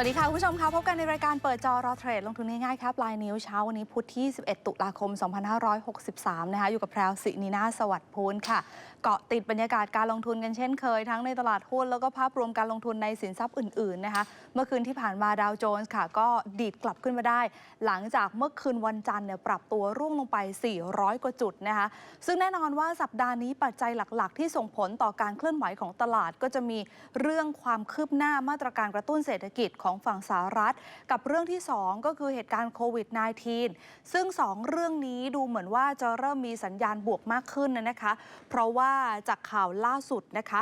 วัสดีค่ะ คุณผู้ชมคะพบกันในรายการเปิดจอรอเทรดลงทุนง่ายๆครับลายนิ้วเช้าวันนี้พุธที่ 11 ตุลาคม 2563 นะคะอยู่กับแพรวสินีนาสวัสดิ์พูนค่ะ เกาะติดบรรยากาศการลงทุนกันเช่นเคย ทั้งในตลาดหุ้นแล้วก็ภาพรวมการลงทุนในสินทรัพย์อื่นๆนะคะเมื่อคืนที่ผ่านมาดาวโจนส์ค่ะ ก็ดีดกลับขึ้นมาได้ หลังจากเมื่อคืนวันจันทร์เนี่ยปรับตัวร่วงลงไป 400 กว่าจุดนะคะซึ่งแน่นอนว่าสัปดาห์นี้ปัจจัยหลักๆ ที่ส่งผลต่อการเคลื่อนไหวของตลาดก็จะมีเรื่องความคืบหน้ามาตรการกระตุ้นเศรษฐกิจของฝั่งสหรัฐ กับเรื่องที่ 2 ก็คือเหตุการณ์โควิด -19 ซึ่ง 2 เรื่องนี้ดูเหมือนว่าจะเริ่มมีสัญญาณบวกมากขึ้นนะคะ เพราะว่าจากข่าวล่าสุดนะคะ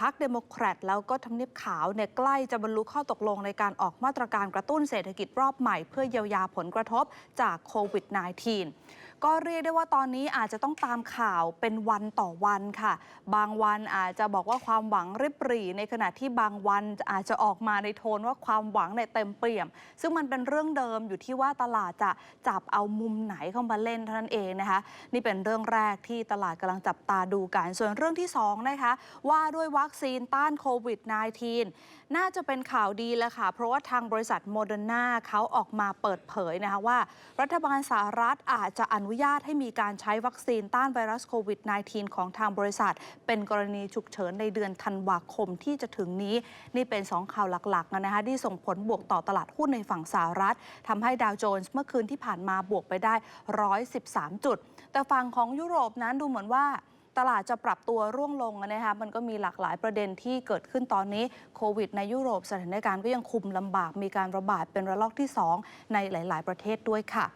พรรคเดโมแครตแล้วก็ทำเนียบขาวเนี่ยใกล้จะบรรลุข้อตกลงในการออกมาตรการกระตุ้นเศรษฐกิจรอบใหม่ เพื่อเยียวยาผลกระทบจากโควิด -19 ก็เรียกได้ว่าตอนนี้อาจจะต้องตามข่าวเป็นวันต่อวันค่ะ บางวันอาจจะบอกว่าความหวังริบหรี่ ในขณะที่บางวันอาจจะออกมาในโทนว่าความหวังเนี่ยเต็มเปี่ยม ซึ่งมันเป็นเรื่องเดิมอยู่ที่ว่าตลาดจะจับเอามุมไหนเข้ามาเล่นเท่านั้นเองนะคะ นี่เป็นเรื่องแรกที่ตลาดกำลังจับตาดูกัน ส่วนเรื่องที่สองนะคะว่าด้วยวัคซีนต้านโควิด -19 น่าจะเป็นข่าวดีแล้วค่ะ เพราะว่าทางบริษัทโมเดอร์นาเขาออกมาเปิดเผยนะคะว่า รัฐบาลสหรัฐอาจจะอนุญาตให้มีการใช้วัคซีนต้านไวรัสโควิด -19 ของทางบริษัท เป็นกรณีฉุกเฉินในเดือนธันวาคมที่จะถึงนี้ นี่เป็น 2 ข่าวหลักๆนะคะที่ส่งผลบวกต่อตลาดหุ้นในฝั่งสหรัฐทำให้ดาวโจนส์เมื่อคืนที่ผ่านมาบวกไปได้ 113 จุด แต่ฝั่งของยุโรปนั้นดูเหมือนว่าตลาดจะปรับตัวร่วงลงนะคะมันก็มีหลากหลายประเด็นที่เกิดขึ้นตอนนี้โควิดในยุโรปสถานการณ์ก็ยังคุมลำบากมีการระบาดเป็นระลอกที่ 2 ในหลาย ๆ ประเทศด้วยค่ะ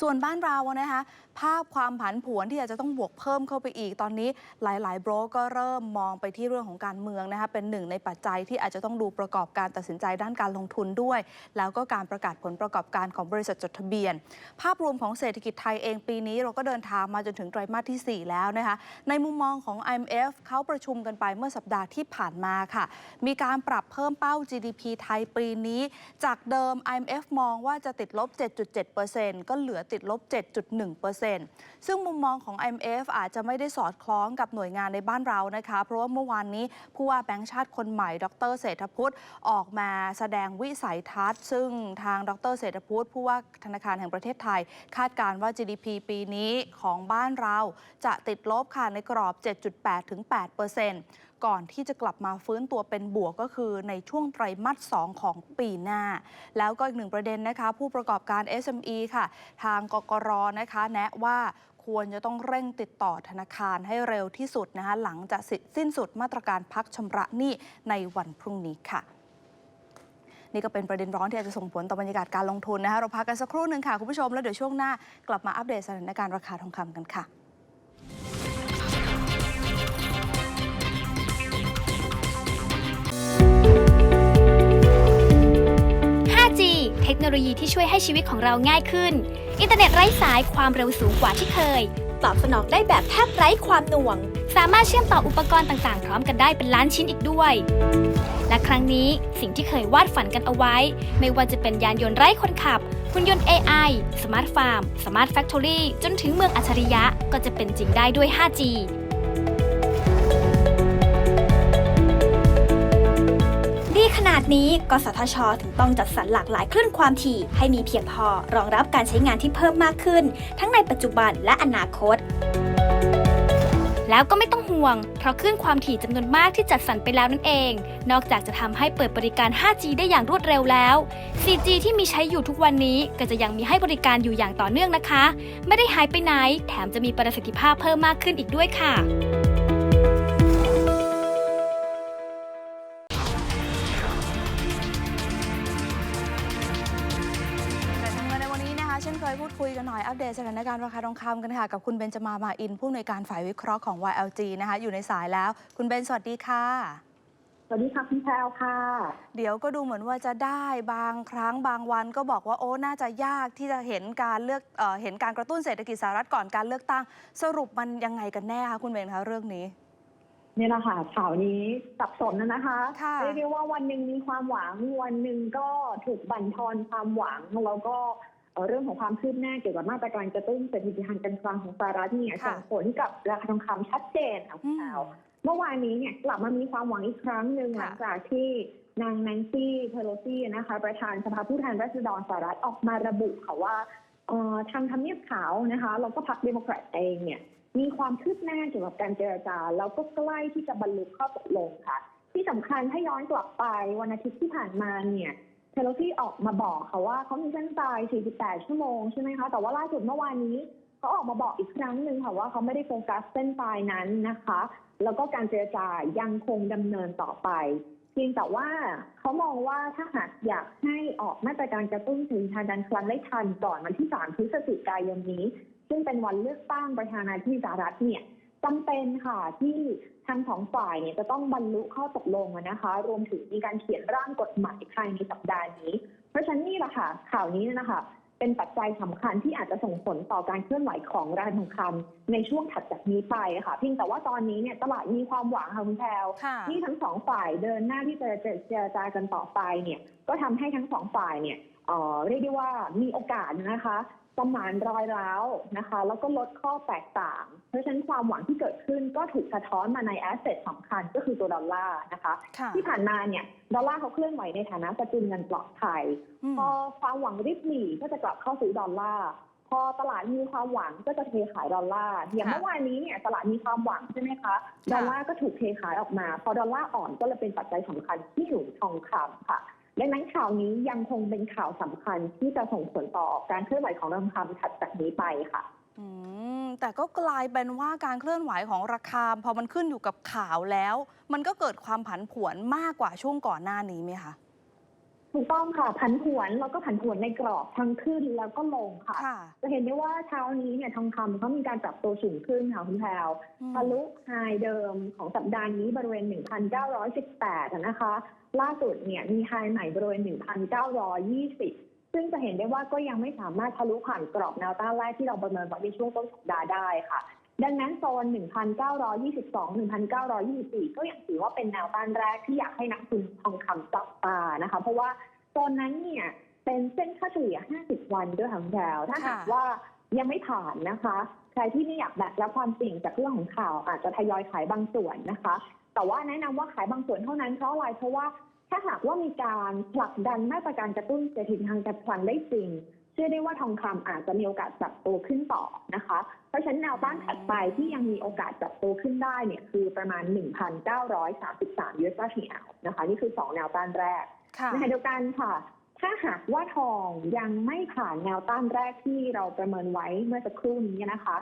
ส่วนบ้านเรานะคะภาพความผันผวนที่อาจจะต้องบวกเพิ่มเข้าไปอีกตอนนี้หลาย ๆ โบรกก็เริ่มมองไปที่เรื่องของการเมืองนะคะเป็นหนึ่งในปัจจัยที่อาจจะต้องดูประกอบการตัดสินใจด้านการลงทุนด้วย แล้วก็การประกาศผลประกอบการของบริษัทจดทะเบียน ภาพรวมของเศรษฐกิจไทยเองปีนี้ เราก็เดินทางมาจนถึงไตรมาสที่ 4 แล้วนะคะในมุมมองของ IMF เขาประชุมกันไปเมื่อสัปดาห์ที่ผ่านมาค่ะ มีการปรับเพิ่มเป้า GDP ไทยปีนี้ จากเดิม IMF มองว่าจะติดลบ 7.7%ก็เหลือติดลบ 7.1%ซึ่งมุมมองของ IMF อาจจะไม่ได้สอดคล้องกับหน่วยงานในบ้านเรานะคะ เพราะว่าเมื่อวานนี้ผู้ว่าแบงก์ชาติคนใหม่ ดรเศรษฐพุทธออกมาแสดงวิสัยทัศน์ ซึ่งทางดรเศรษฐพุทธผู้ว่าธนาคารแห่งประเทศไทย คาดการณ์ว่า GDP ปีนี้ของบ้านเราจะติดลบค่ะในกรอบ 7.8ถึง8% ก่อนที่จะกลับมาฟื้นตัวเป็นบวกก็คือในช่วงไตรมาส 2 ของปีหน้า แล้วก็อีกหนึ่งประเด็นนะคะ ผู้ประกอบการ SME ค่ะ ทางกกรนะคะ แนะว่าควรจะต้องเร่งติดต่อธนาคารให้เร็วที่สุดนะคะหลังจากสิ้นสุดมาตรการพักชำระหนี้ในวันพรุ่งนี้ค่ะ นี่ก็เป็นประเด็นร้อนที่อาจจะส่งผลต่อบรรยากาศการลงทุนนะคะเราพักกันสักครู่หนึ่งค่ะ คุณผู้ชมแล้วเดี๋ยวช่วงหน้ากลับมาอัปเดตสถานการณ์ราคาทองคำกันค่ะ โนโลยีที่ช่วยให้ชีวิตของเราง่ายขึ้น อินเทอร์เน็ตไร้สายความเร็วสูงกว่าที่เคย ตอบสนองได้แบบแทบไร้ความหน่วง สามารถเชื่อมต่ออุปกรณ์ต่างๆ พร้อมกันได้เป็นล้านชิ้นอีกด้วย และครั้งนี้สิ่งที่เคยวาดฝันกันเอาไว้ ไม่ว่าจะเป็นยานยนต์ไร้คนขับหุ่นยนต์ AI สมาร์ทฟาร์ม สมาร์ทแฟคทอรี่จนถึงเมืองอัจฉริยะก็จะเป็นจริงได้ด้วย 5G ดีขนาดนี้กสทช ถึงต้องจัดสรรหลากหลายคลื่นความถี่ ให้มีเพียงพอรองรับการใช้งานที่เพิ่มมากขึ้น ทั้งในปัจจุบันและอนาคต แล้วก็ไม่ต้องห่วง เพราะคลื่นความถี่จำนวนมากที่จัดสรรไปแล้วนั่นเอง นอกจากจะทำให้เปิดบริการ 5G ได้อย่างรวดเร็วแล้ว 4G ที่มีใช้อยู่ทุกวันนี้ก็จะยังมีให้บริการอยู่อย่างต่อเนื่องนะคะ ไม่ได้หายไปไหน แถมจะมีประสิทธิภาพเพิ่มมากขึ้นอีกด้วยค่ะ นี้นะคะเช่นเคยพูดคุยกันหน่อยอัปเดตสถานการณ์ราคาทองคำกันค่ะ กับคุณเบนจมามาอิน ผู้อำนวยการฝ่ายวิเคราะห์ของ YLG นะคะ อยู่ในสายแล้ว คุณเบนสวัสดีค่ะ สวัสดีค่ะคุณแพรวค่ะ เดี๋ยวก็ดูเหมือนว่าจะได้บางครั้งบางวันก็บอกว่าโอ้น่าจะยากที่จะเห็นการเลือกเอ่อเห็นการกระตุ้นเศรษฐกิจสหรัฐก่อนการเลือกตั้ง สรุปมันยังไงกันแน่คะคุณเบนคะเรื่องนี้เนี่ยแหละค่ะข่าวนี้สับสนนะนะคะค่ะเรียกได้ว่าวันหนึ่งมีความหวังวันหนึ่งก็ถูกบั่นทอนความหวังแล้วก็ เอ่อเรื่องของความคืบหน้าเกี่ยวกับมาตรการกระตุ้นเศรษฐกิจทางการคลังของสหรัฐเนี่ยค่ะส่งผลกับราคาทองคำชัดเจนค่ะคุณแพรวเมื่อวานนี้เนี่ยกลับมามีความหวังอีกครั้งหนึ่งค่ะหลังจากที่นางแนนซี่เพโลซี่นะคะประธานสภาผู้แทนราษฎรสหรัฐออกมาระบุค่ะว่าเอ่อทางทำเนียบขาวนะคะแล้วก็พรรคเดโมแครตเองเนี่ยมีความคืบหน้าเกี่ยวกับการเจรจา แล้วก็ใกล้ที่จะบรรลุข้อตกลงค่ะ ที่สำคัญถ้าย้อนกลับไปวันอาทิตย์ที่ผ่านมาเนี่ย เพโลซี่ออกมาบอกค่ะว่าเขามีเส้นตาย 48 ชั่วโมงใช่ไหมคะ แต่ว่าล่าสุดเมื่อวานนี้เขาออกมาบอกอีกครั้งหนึ่งค่ะว่าเขาไม่ได้โฟกัสเส้นตายนั้นนะคะ แล้วก็การเจรจายังคงดำเนินต่อไปเพียงแต่ว่าเขามองว่าถ้าหากอยากให้ออกมาตรการกระตุ้นเศรษฐกิจทางการคลังได้ทันก่อนวันที่ 3 พฤศจิกายนนี้ ซึ่งเป็นวันเลือกตั้งประธานาธิบดีสหรัฐเนี่ย จำเป็นค่ะที่ทั้งสองฝ่ายเนี่ยจะต้องบรรลุข้อตกลงอะนะคะ รวมถึงมีการเขียนร่างกฎหมายภายในสัปดาห์นี้ เพราะฉะนั้นนี่แหละค่ะ ข่าวนี้นะคะ เป็นปัจจัยสำคัญที่อาจจะส่งผลต่อการเคลื่อนไหวของราคาทองคำในช่วงถัดจากนี้ไปค่ะ เพียงแต่ว่าตอนนี้เนี่ยตลาดมีความหวังค่ะคุณแพรวค่ะที่ทั้งสองฝ่ายเดินหน้าที่จะเจรจากันต่อไปเนี่ย ก็ทำให้ทั้งสองฝ่ายเนี่ยเอ่อเรียกได้ว่ามีโอกาสนะคะสมานรอยร้าวนะคะ แล้วก็ลดข้อแตกต่าง เพราะฉะนั้นความหวังที่เกิดขึ้นก็ถูกสะท้อนมาในแอสเซทสำคัญก็คือตัวดอลลาร์นะคะค่ะที่ผ่านมาเนี่ยดอลลาร์เขาเคลื่อนไหวในฐานะสกุลเงินปลอดภัยอืมพอความหวังริบหนีก็จะกลับเข้าสู่ดอลลาร์พอตลาดมีความหวังก็จะเทขายดอลลาร์อย่างค่ะเมื่อวานนี้เนี่ยตลาดมีความหวังใช่ไหมคะดอลลาร์ก็ถูกเทขายออกมา พอดอลลาร์อ่อนก็เลยเป็นปัจจัยสำคัญที่หนุนทองคำค่ะดังนั้นข่าวนี้ยังคงเป็นข่าวสำคัญที่จะส่งผลต่อการเคลื่อนไหวของทองคำถัดจากนี้ไปค่ะ อืม แต่ก็กลายเป็นว่าการเคลื่อนไหวของราคาพอมันขึ้นอยู่กับข่าวแล้ว มันก็เกิดความผันผวนมากกว่าช่วงก่อนหน้านี้ไหมคะถูกต้องค่ะผันผวนแล้วก็ผันผวนในกรอบทั้งขึ้นแล้วก็ลงค่ะค่ะจะเห็นได้ว่าเช้านี้เนี่ยทองคำเขามีการปรับตัวสูงขึ้นค่ะคุณแพรวอืมทะลุไฮเดิมของสัปดาห์นี้บริเวณ 1,918อะนะคะ ล่าสุดเนี่ยมีไฮใหม่บริเวณ 1,920 ซึ่งจะเห็นได้ว่าก็ยังไม่สามารถทะลุผ่านกรอบแนวต้านแรกที่เราประเมินไว้ในช่วงต้นสัปดาห์ได้ค่ะ ดังนั้นโซน 1,922 1,924 ก็ยังถือว่าเป็นแนวต้านแรกที่อยากให้นักทุนทองคำจับตานะคะ เพราะว่าโซนนั้นเนี่ยเป็นเส้นค่าเฉลี่ย 50 วันด้วยค่ะคุณแพรวถ้าหากว่ายังไม่ผ่านนะคะ ใครที่ไม่อยากแบกรับความเสี่ยงจากเรื่องของข่าวอาจจะทยอยขายบางส่วนนะคะ แต่ว่าแนะนำว่าขายบางส่วนเท่านั้นเพราะอะไรเพราะว่า ถ้าหากว่ามีการผลักดันมาตรการกระตุ้นเศรษฐกิจทางการคลังได้จริง เชื่อได้ว่าทองคำอาจจะมีโอกาสปรับตัวขึ้นต่อนะคะ เพราะฉะนั้นแนวต้านถัดไปที่ยังมีโอกาสปรับตัวขึ้นได้เนี่ยคือประมาณ 1,933 US dollar ต่อนะคะ นี่คือ 2 แนวต้านแรกในขณะเดียวกันค่ะ ถ้าหากว่าทองยังไม่ผ่านแนวต้านแรกที่เราประเมินไว้เมื่อสักครู่นี้นะคะ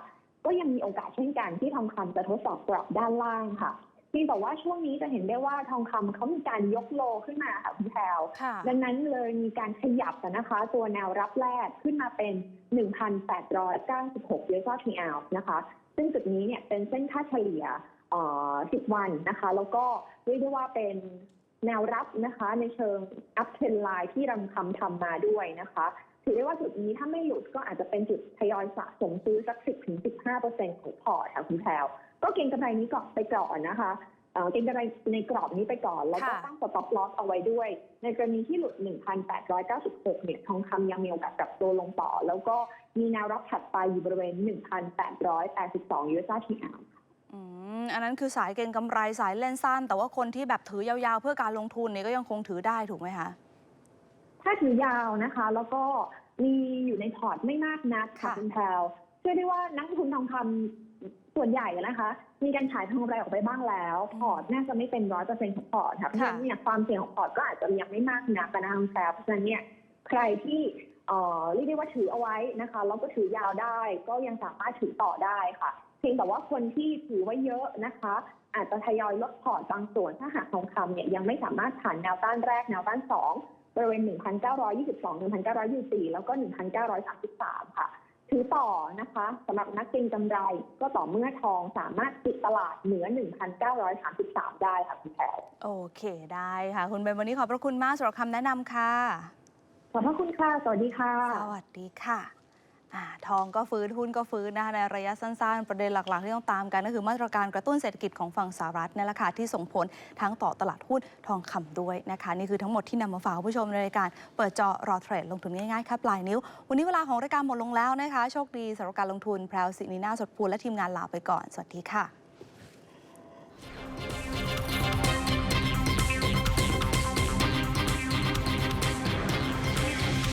ก็ยังมีโอกาสเช่นกันที่ทองคำจะทดสอบกรอบด้านล่างค่ะ พียงแต่ว่าช่วงนี้จะเห็นได้ว่าทองคำเขามีการยกโลขึ้นมาค่ะคุณแพรวค่ะดังนั้นเลยมีการขยับกันนะคะ ตัวแนวรับแรกขึ้นมาเป็น 1,896 US dollar per ounce นะคะ ซึ่งจุดนี้เนี่ยเป็นเส้นค่าเฉลี่ยเอ่อ10 วันนะคะ แล้วก็เรียกได้ว่าเป็นแนวรับนะคะในเชิง up trend line ที่รำคำทำมาด้วยนะคะถือได้ว่าจุดนี้ถ้าไม่หลุดก็อาจจะเป็นจุดทยอยสะสมซื้อสัก 10-15%ของพอร์ตค่ะคุณแพรว ก็เก็งกำไรนี้ก่อนไปก่อนนะคะเอ่อเก็งกำไรในกรอบนี้ไปก่อน แล้วก็ค่ะตั้ง stop loss เอาไว้ด้วย ในกรณีที่หลุด 1,896 เนี่ยทองคำยังมีโอกาสปรับตัวลงต่อ แล้วก็มีแนวรับถัดไปอยู่บริเวณ 1,882 US dollar per ounce อืมอันนั้นคือสายเก็งกำไรสายเล่นสั้น แต่ว่าคนที่แบบถือยาวๆ เพื่อการลงทุนเนี่ยก็ยังคงถือได้ถูกไหมคะ ถ้าถือยาวนะคะ แล้วก็มีอยู่ในพอร์ตไม่มากนักค่ะค่ะคุณแพรวเชื่อได้ว่านักลงทุนทองคำ ส่วนใหญ่นะคะ มีการขายทองกำไรออกไปบ้างแล้ว พอร์ตน่าจะไม่เป็นร้อยเปอร์เซ็นต์ของพอร์ตค่ะเพราะฉะนั้นเนี่ยความเสี่ยงของพอร์ตก็อาจจะยังไม่มากนักนะคะคุณแพรวเพราะฉะนั้นเนี่ยใครที่เอ่อเรียกได้ว่าถือเอาไว้นะคะแล้วก็ถือยาวได้ ก็ยังสามารถถือต่อได้ค่ะเพียงแต่ว่าคนที่ถือไว้เยอะนะคะ อาจจะทยอยลดพอร์ตบางส่วนถ้าหากทองคำเนี่ยยังไม่สามารถผ่านแนวต้านแรกแนวต้านสองบริเวณ 1,922 1,924 แล้วก็ 1,933 ค่ะ ถือต่อนะคะสำหรับนักเก็งกำไรก็ต่อเมื่อทองสามารถปิดตลาดเหนือ 1,933 ได้ค่ะคุณแพรวโอเคได้ค่ะ คุณเบนวันนี้ขอบพระคุณมากสำหรับคำแนะนำค่ะ ขอบพระคุณค่ะ สวัสดีค่ะ สวัสดีค่ะอา ทองก็ฟื้นหุ้นก็ฟื้นนะคะในระยะสั้นๆ ประเด็นหลักๆ ที่ต้องตามกันก็คือมาตรการกระตุ้นเศรษฐกิจของฝั่งสหรัฐนี่แหละค่ะที่ส่งผลทั้งต่อตลาดหุ้นทองคำด้วยนะคะนี่คือทั้งหมดที่นำมาฝากคุณผู้ชมในรายการเปิดจอรอเทรดลงทุนง่ายๆครับปลายนิ้ว วันนี้เวลาของรายการหมดลงแล้วนะคะ โชคดีสำหรับการลงทุนแพรวสินีนาสดพูลและทีมงานลาไปก่อน สวัสดีค่ะ